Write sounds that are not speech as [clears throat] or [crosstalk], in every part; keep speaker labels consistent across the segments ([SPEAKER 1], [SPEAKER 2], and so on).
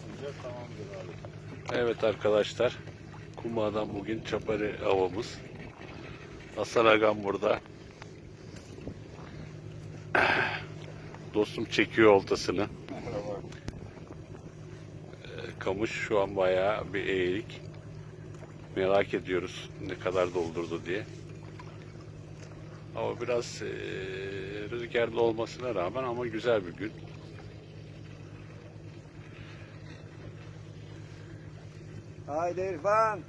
[SPEAKER 1] atınca tamamdır abi.
[SPEAKER 2] Evet arkadaşlar. Kuma'dan bugün çapari avımız. Hasan Agam burada. [clears throat] Dostum çekiyor oltasını. Ee, Kamış şu an bayağı bir eğilik. Merak ediyoruz ne kadar doldurdu diye. Ama biraz eee, rüzgarlı olmasına rağmen ama güzel bir gün.
[SPEAKER 3] Haydi İrfan.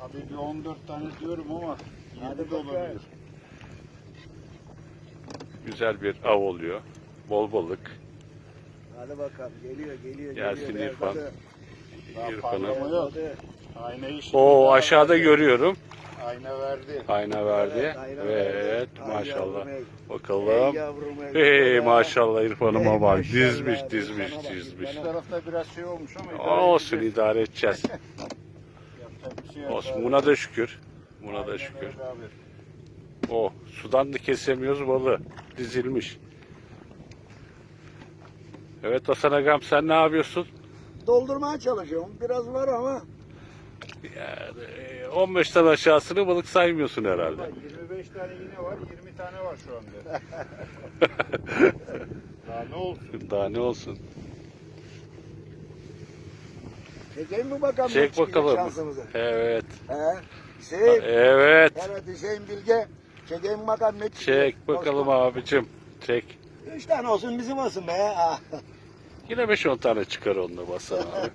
[SPEAKER 1] Abi bir 14 tane diyorum ama
[SPEAKER 3] Hadi
[SPEAKER 1] 7 de olabilir.
[SPEAKER 2] Güzel bir av oluyor. Bol balık.
[SPEAKER 3] Hadi bakalım geliyor geliyor
[SPEAKER 2] Gelsin
[SPEAKER 3] geliyor.
[SPEAKER 2] İrfan.
[SPEAKER 1] Daha
[SPEAKER 2] İrfan'ı.
[SPEAKER 1] parlama yok.
[SPEAKER 3] Berbatı.
[SPEAKER 1] Aynayı şimdi
[SPEAKER 2] O
[SPEAKER 1] daha
[SPEAKER 2] aşağıda görüyorum.
[SPEAKER 1] Ayna verdi.
[SPEAKER 2] Ayna verdi.
[SPEAKER 3] aynen
[SPEAKER 2] Evet
[SPEAKER 3] Ay
[SPEAKER 2] maşallah. Bakalım. Hey
[SPEAKER 3] Ey
[SPEAKER 2] maşallah İrfan'ıma
[SPEAKER 3] Ey
[SPEAKER 2] bak.
[SPEAKER 3] maşallah,
[SPEAKER 2] Dizmiş dizmiş
[SPEAKER 3] bak,
[SPEAKER 2] dizmiş.
[SPEAKER 1] Bu tarafta biraz şey olmuş ama idare
[SPEAKER 2] Olsun
[SPEAKER 1] edeceğiz.
[SPEAKER 2] idare edeceğiz. [laughs]
[SPEAKER 1] Şey
[SPEAKER 2] Olsun buna da şükür. Buna da
[SPEAKER 1] Aynen
[SPEAKER 2] şükür.
[SPEAKER 1] öyle abi.
[SPEAKER 2] O sudan da kesemiyoruz balığı. Dizilmiş. Evet Hasan Agam sen ne yapıyorsun?
[SPEAKER 3] Doldurmaya çalışıyorum. Biraz var ama.
[SPEAKER 2] Yani e, 15'ten aşağısını balık saymıyorsun herhalde.
[SPEAKER 1] Bak, 25 tane iğne var, 20 tane var şu anda. [laughs] Daha ne olsun?
[SPEAKER 2] Daha ne olsun?
[SPEAKER 3] Çekeyim mi bakalım?
[SPEAKER 2] Çek
[SPEAKER 3] çıkacak
[SPEAKER 2] bakalım.
[SPEAKER 3] Şansımızı.
[SPEAKER 2] Evet.
[SPEAKER 3] He? Hüseyin.
[SPEAKER 2] Evet.
[SPEAKER 3] Evet Hüseyin Bilge. Çekeyim bakalım ne çıkacak.
[SPEAKER 2] Çek bakalım
[SPEAKER 3] Dostum.
[SPEAKER 2] abicim. Çek.
[SPEAKER 3] Üç tane olsun bizim olsun be. Ah.
[SPEAKER 2] Yine 5-10 tane çıkar onunla Hasan abi. [laughs]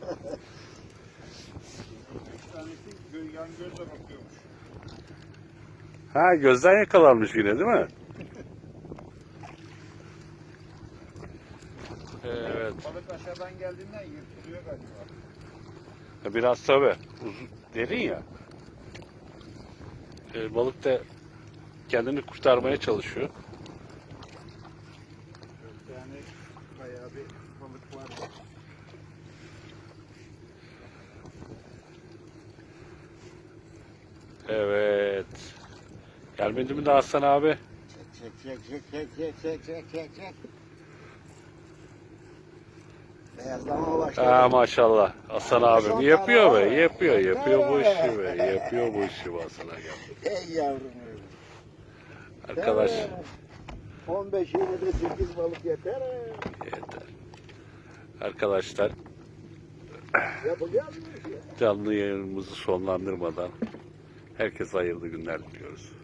[SPEAKER 1] 3 tanesi gö yan gözle bakıyormuş.
[SPEAKER 2] Ha gözden yakalanmış yine değil mi? [laughs] Evet.
[SPEAKER 1] Balık aşağıdan geldiğinden yırtılıyor galiba.
[SPEAKER 2] Ya Biraz tabi uzun derin ya. Ee, balık da kendini kurtarmaya çalışıyor.
[SPEAKER 1] Yani bayağı bir balık var.
[SPEAKER 2] Evet. Gelmedi mi daha Hasan abi?
[SPEAKER 3] Çek çek çek çek çek çek çek çek çek.
[SPEAKER 2] Ha maşallah. Hasan
[SPEAKER 3] Beş on
[SPEAKER 2] abi
[SPEAKER 3] tane
[SPEAKER 2] yapıyor be, yapıyor, yapıyor bu işi be, yapıyor bu işi be Hasan abi.
[SPEAKER 3] Ey yavrum.
[SPEAKER 2] Arkadaş
[SPEAKER 3] Evet. 15 yine de 8 balık yeter.
[SPEAKER 2] yeter. Arkadaşlar
[SPEAKER 3] Yapacağız mı?
[SPEAKER 2] canlı yayınımızı sonlandırmadan Herkese hayırlı günler diliyoruz.